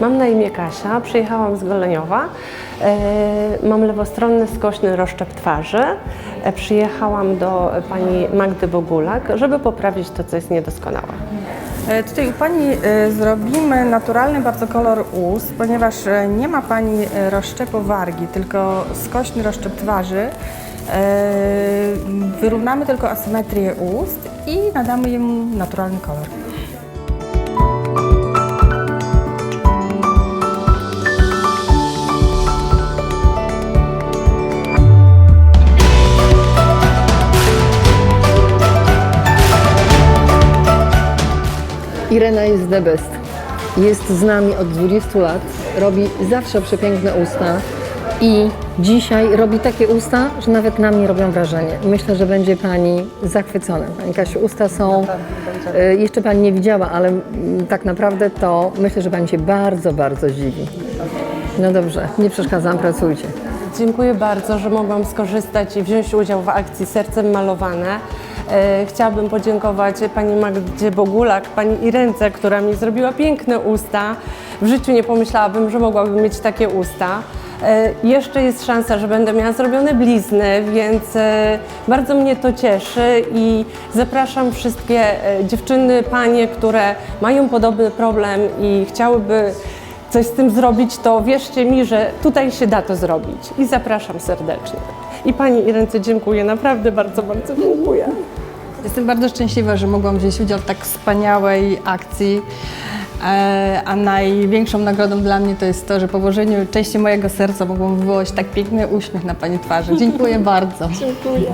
Mam na imię Kasia, przyjechałam z Goleniowa. E, Mam lewostronny skośny rozszczep twarzy. E, Przyjechałam do pani Magdy Bogulak, żeby poprawić to, co jest niedoskonałe. E, Tutaj u Pani zrobimy naturalny bardzo kolor ust, ponieważ nie ma Pani rozszczepu wargi, tylko skośny rozszczep twarzy. Wyrównamy tylko asymetrię ust i nadamy jemu naturalny kolor. Irena jest the best. Jest z nami od 20 lat, robi zawsze przepiękne usta i dzisiaj robi takie usta, że nawet na mnie robią wrażenie. Myślę, że będzie Pani zachwycona. Pani Kasiu, usta są, e, jeszcze Pani nie widziała, ale mm, tak naprawdę to myślę, że Pani się bardzo, bardzo zdziwi. No dobrze, nie przeszkadzam, pracujcie. Dziękuję bardzo, że mogłam skorzystać i wziąć udział w akcji Sercem Malowane. E, Chciałabym podziękować pani Magdzie Bogulak, pani Irence, która mi zrobiła piękne usta. W życiu nie pomyślałabym, że mogłabym mieć takie usta. E, Jeszcze jest szansa, że będę miała zrobione blizny, więc e, bardzo mnie to cieszy i zapraszam wszystkie dziewczyny, panie, które mają podobny problem i chciałyby coś z tym zrobić, to wierzcie mi, że tutaj się da to zrobić. I zapraszam serdecznie. I Pani Irence dziękuję, naprawdę bardzo, bardzo dziękuję. Jestem bardzo szczęśliwa, że mogłam wziąć udział w tak wspaniałej akcji. E, A największą nagrodą dla mnie to jest to, że po włożeniu części mojego serca mogłam wywołać tak piękny uśmiech na Pani twarzy. Dziękuję bardzo. Dziękuję.